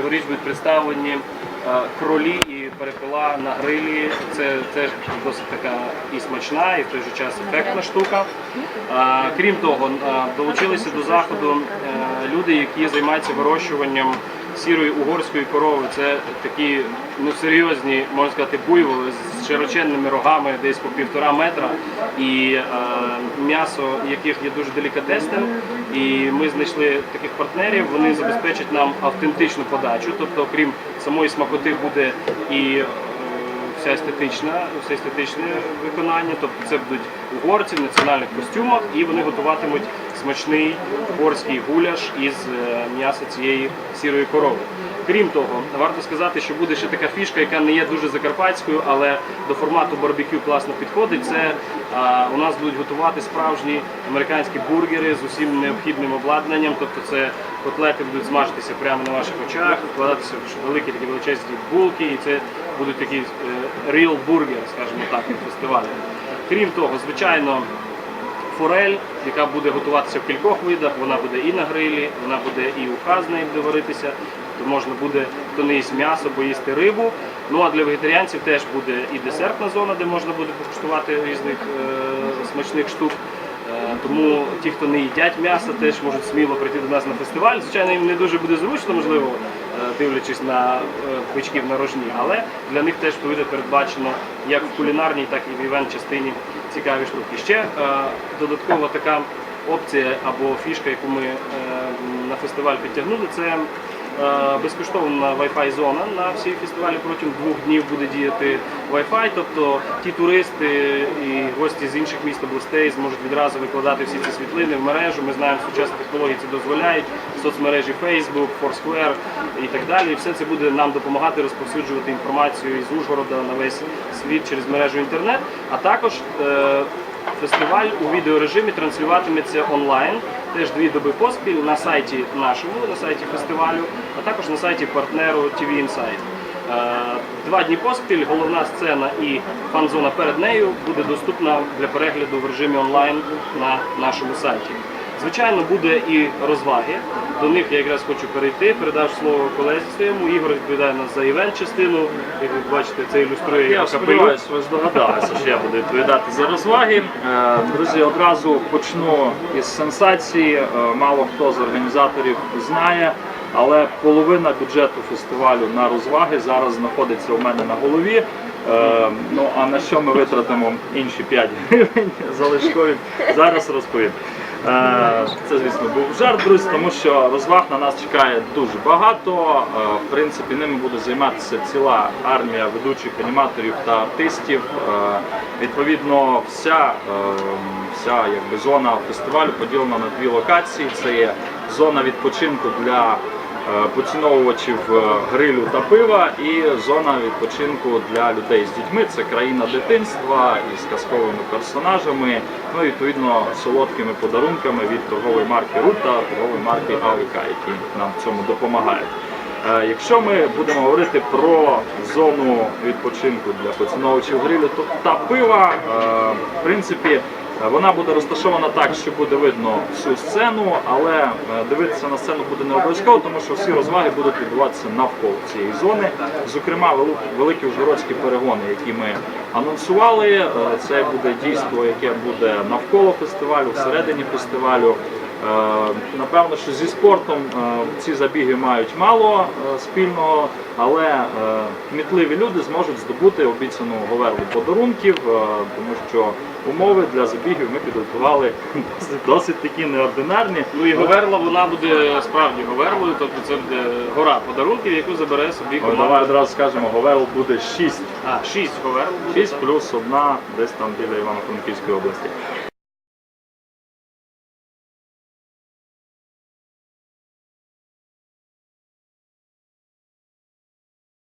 цьогоріч будуть представлені е, кролі і перепила на грилі. Це теж досить така і смачна, і в той же час ефектна штука. Е, Крім того, е, долучилися до заходу люди, які займаються вирощуванням сірої угорської корови. Це такі ну серйозні, можна сказати, буйволи з широченними рогами, десь по півтора метра, і е, м'ясо яких є дуже делікатесним. І ми знайшли таких партнерів. Вони забезпечать нам автентичну подачу. Тобто, окрім самої смакоти, буде і вся естетична, все естетичне виконання. Тобто це будуть угорці в національних костюмах, і вони готуватимуть смачний угорський гуляш із е, м'яса цієї сірої корови. Крім того, варто сказати, що буде ще така фішка, яка не є дуже закарпатською, але до формату барбекю класно підходить. Це а, у нас будуть готувати справжні американські бургери з усім необхідним обладнанням. Тобто це котлети будуть смажитися прямо на ваших очах, вкладатися в великі такі величезні булки, і це будуть такі е, real burger, скажімо так, від фестивалю. Крім того, звичайно, форель, яка буде готуватися в кількох видах, вона буде і на грилі, вона буде і уха з нею буде варитися, то можна буде, хто не їсть м'ясо, бо їсти рибу. Ну а для вегетаріанців теж буде і десертна зона, де можна буде покуштувати різних е, смачних штук. Е, Тому ті, хто не їдять м'ясо, теж можуть сміло прийти до нас на фестиваль. Звичайно, їм не дуже буде зручно, можливо, дивлячись на е, бичків на рожні, але для них теж буде передбачено як в кулінарній, так і в івент частині цікаві штуки. Ще е, додаткова така опція або фішка, яку ми е, на фестиваль підтягнули, це е, безкоштовна Wi-Fi зона на всій фестивалі протягом двох днів буде діяти Wi-Fi, тобто ті туристи і гості з інших міст областей зможуть відразу викладати всі ці світлини в мережу. Ми знаємо, сучасні технології це дозволяють, соцмережі Facebook, Foursquare і так далі. І все це буде нам допомагати розповсюджувати інформацію із Ужгорода на весь світ через мережу інтернет, а також е, Фестиваль у відеорежимі транслюватиметься онлайн, теж дві доби поспіль на сайті нашому, на сайті фестивалю, а також на сайті партнеру TV Insight. Е, Два дні поспіль, головна сцена і фан-зона перед нею буде доступна для перегляду в режимі онлайн на нашому сайті. Звичайно, буде і розваги. До них я якраз хочу перейти. Передав слово колезі своєму. Ігор відповідає нас за івент частину. Як ви бачите, це ілюструє Я його сподіваюся, ви здогадалися, що я буду відповідати за розваги. Е, Друзі, одразу почну із сенсації. Е, Мало хто з організаторів знає, але половина бюджету фестивалю на розваги зараз знаходиться у мене на голові. Е, Ну а на що ми витратимо інші 5 гривень залишкові, зараз розповім. Е, Це, звісно, був жарт, друзі, тому що розваг на нас чекає дуже багато. Е, В принципі, ними буде займатися ціла армія ведучих аніматорів та артистів. Е, Відповідно, вся, вся якби, зона фестивалю поділена на дві локації. Це є зона відпочинку для поціновувачів е, грилю та пива і зона відпочинку для людей з дітьми. Це країна дитинства із казковими персонажами, ну і відповідно солодкими подарунками від торгової марки Рут та торгової марки АВК, які нам в цьому допомагають. Е, Якщо ми будемо говорити про зону відпочинку для поціновувачів грилю та пива, е, в принципі, е, вона буде розташована так, що буде видно всю сцену, але е, дивитися на сцену буде не обов'язково, тому що всі розваги будуть відбуватися навколо цієї зони. Зокрема, великі ужгородські перегони, які ми анонсували. Е, Це буде дійство, яке буде навколо фестивалю, всередині фестивалю. Е, Напевно, що зі спортом е, ці забіги мають мало е, спільного, але кмітливі люди зможуть здобути обіцяну говерлу подарунків, тому що умови для забігів ми підготували досить, такі неординарні. Ну і Говерла вона буде справді Говерлою, тобто це буде гора подарунків, яку забере собі команда. давай одразу скажемо, говел буде 6. А, шість Говерл буде. 6 плюс одна десь там біля Івано-Франківської області.